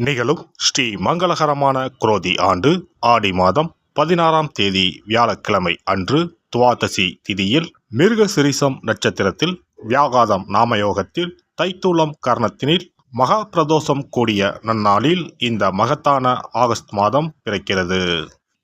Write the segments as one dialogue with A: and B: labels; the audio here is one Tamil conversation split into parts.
A: நிகழும் ஸ்ரீ மங்களகரமான குரோதி ஆண்டு ஆடி மாதம் பதினாறாம் தேதி வியாழக்கிழமை அன்று துவாதசி திதியில் மிருகசிரிசம் நட்சத்திரத்தில் வியாகாதம் நாமயோகத்தில் தைத்தூளம் கர்ணத்தினில் மகா பிரதோஷம் கூடிய நன்னாளில் இந்த மகத்தான ஆகஸ்ட் மாதம் பிறக்கிறது.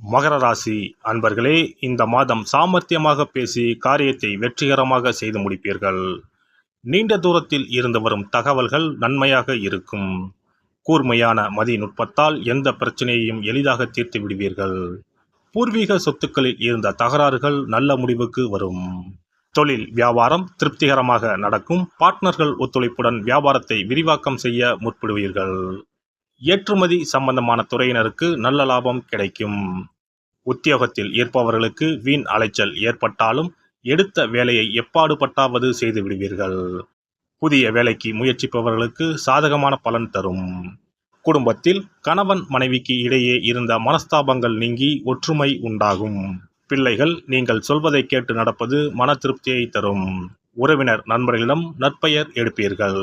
A: மகர ராசி அன்பர்களே இந்த மாதம் சாமர்த்தியமாக பேசி காரியத்தை வெற்றிகரமாக செய்து முடிப்பீர்கள். நீண்ட தூரத்தில் இருந்து வரும் தகவல்கள் நன்மையாக இருக்கும். கூர்மையான மதி நுட்பத்தால் எந்த பிரச்சனையையும் எளிதாக தீர்த்து விடுவீர்கள். பூர்வீக சொத்துக்களில் இருந்த தகராறுகள் நல்ல முடிவுக்கு வரும். தொழில் வியாபாரம் திருப்திகரமாக நடக்கும். பார்ட்னர்கள் ஒத்துழைப்புடன் வியாபாரத்தை விரிவாக்கம் செய்ய முற்படுவீர்கள். ஏற்றுமதி சம்பந்தமான துறையினருக்கு நல்ல லாபம் கிடைக்கும். உத்தியோகத்தில் இருப்பவர்களுக்கு வீண் அலைச்சல் ஏற்பட்டாலும் எடுத்த வேலையை எப்பாடுபட்டாவது செய்து விடுவீர்கள். புதிய வேலைக்கு முயற்சிப்பவர்களுக்கு சாதகமான பலன் தரும். குடும்பத்தில் கணவன் மனைவிக்கு இடையே இருந்த மனஸ்தாபங்கள் நீங்கி ஒற்றுமை உண்டாகும். பிள்ளைகள் நீங்கள் சொல்வதை கேட்டு நடப்பது மன திருப்தியை தரும். உறவினர் நண்பர்களிடம் நற்பெயர் எடுப்பீர்கள்.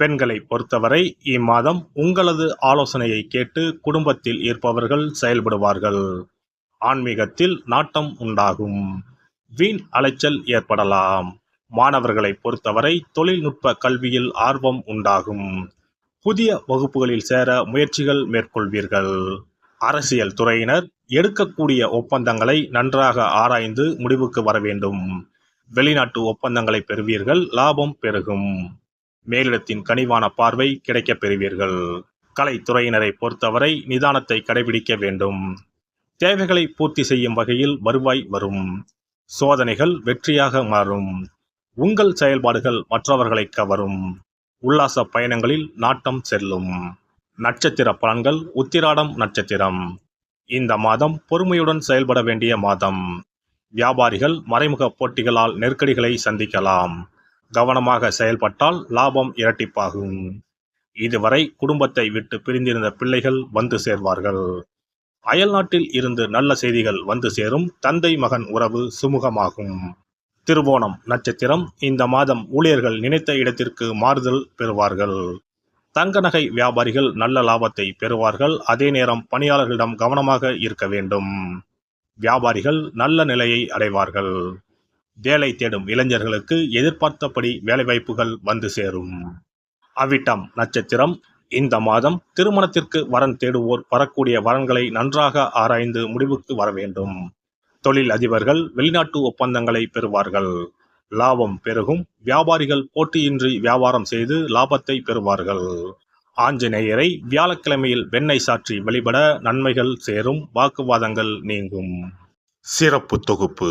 A: பெண்களை பொறுத்தவரை இம்மாதம் உங்களது ஆலோசனையை கேட்டு குடும்பத்தில் இருப்பவர்கள் செயல்படுவார்கள். ஆன்மீகத்தில் நாட்டம் உண்டாகும். வீண் அலைச்சல் ஏற்படலாம். மாணவர்களை பொறுத்தவரை தொழில்நுட்ப கல்வியில் ஆர்வம் உண்டாகும். புதிய வகுப்புகளில் சேர முயற்சிகள் மேற்கொள்வீர்கள். அரசியல் துறையினர் எடுக்கக்கூடிய ஒப்பந்தங்களை நன்றாக ஆராய்ந்து முடிவுக்கு வர வேண்டும். வெளிநாட்டு ஒப்பந்தங்களை பெறுவீர்கள் லாபம் பெருகும். மேலிடத்தின் கனிவான பார்வை கிடைக்கப் பெறுவீர்கள். கலைத்துறையினரை பொறுத்தவரை நிதானத்தை கடைபிடிக்க வேண்டும். தேவைகளை பூர்த்தி செய்யும் வகையில் வருவாய் வரும். சோதனைகள் வெற்றியாக மாறும். உங்கள் செயல்பாடுகள் மற்றவர்களை கவரும். உல்லாச பயணங்களில் நாட்டம் செல்லும். நட்சத்திர பலன்கள் உத்திராடம் நட்சத்திரம். இந்த மாதம் பொறுமையுடன் செயல்பட வேண்டிய மாதம். வியாபாரிகள் மறைமுக போட்டிகளால் நெருக்கடிகளை சந்திக்கலாம். கவனமாக செயல்பட்டால் லாபம் இரட்டிப்பாகும். இதுவரை குடும்பத்தை விட்டு பிரிந்திருந்த பிள்ளைகள் வந்து சேர்வார்கள். அயல்நாட்டில் இருந்து நல்ல செய்திகள் வந்து சேரும். தந்தை மகன் உறவு சுமூகமாகும். திருவோணம் நட்சத்திரம். இந்த மாதம் ஊழியர்கள் நினைத்த இடத்திற்கு மாறுதல் பெறுவார்கள். தங்க நகை வியாபாரிகள் நல்ல லாபத்தை பெறுவார்கள். அதே நேரம் பணியாளர்களிடம் கவனமாக இருக்க வேண்டும். வியாபாரிகள் நல்ல நிலையை அடைவார்கள். வேலை தேடும் இளைஞர்களுக்கு எதிர்பார்த்தபடி வேலைவாய்ப்புகள் வந்து சேரும். அவிட்டம் நட்சத்திரம். இந்த மாதம் திருமணத்திற்கு வரன் தேடுவோர் வரக்கூடிய வரன்களை நன்றாக ஆராய்ந்து முடிவுக்கு வர வேண்டும். தொழில் அதிபர்கள் வெளிநாட்டு ஒப்பந்தங்களை பெறுவார்கள். லாபம் பெருகும். வியாபாரிகள் போட்டியின்றி வியாபாரம் செய்து லாபத்தை பெறுவார்கள். ஆஞ்சநேயரை வியாழக்கிழமையில் வெண்ணெய் சாற்றி வழிபட நன்மைகள் சேரும். வாக்குவாதங்கள் நீங்கும். சிறப்பு தொகுப்பு.